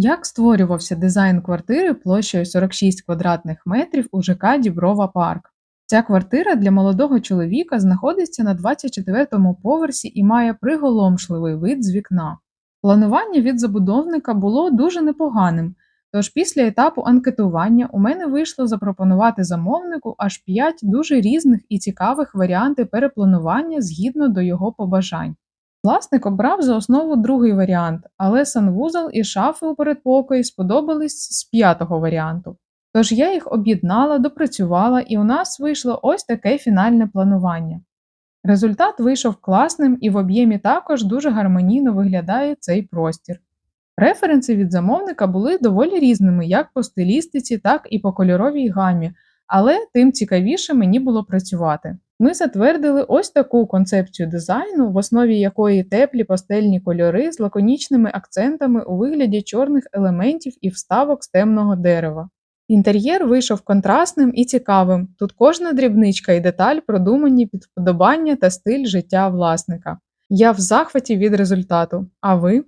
Як створювався дизайн квартири площею 46 квадратних метрів у ЖК Діброва Парк? Ця квартира для молодого чоловіка знаходиться на 24-му поверсі і має приголомшливий вид з вікна. Планування від забудовника було дуже непоганим, тож після етапу анкетування у мене вийшло запропонувати замовнику аж 5 дуже різних і цікавих варіанти перепланування згідно до його побажань. Власник обрав за основу другий варіант, але санвузол і шафи у передпокої сподобались з п'ятого варіанту. Тож я їх об'єднала, допрацювала, і у нас вийшло ось таке фінальне планування. Результат вийшов класним і в об'ємі також дуже гармонійно виглядає цей простір. Референси від замовника були доволі різними як по стилістиці, так і по кольоровій гамі, але тим цікавіше мені було працювати. Ми затвердили ось таку концепцію дизайну, в основі якої теплі пастельні кольори з лаконічними акцентами у вигляді чорних елементів і вставок з темного дерева. Інтер'єр вийшов контрастним і цікавим. Тут кожна дрібничка і деталь продумані під вподобання та стиль життя власника. Я в захваті від результату. А ви?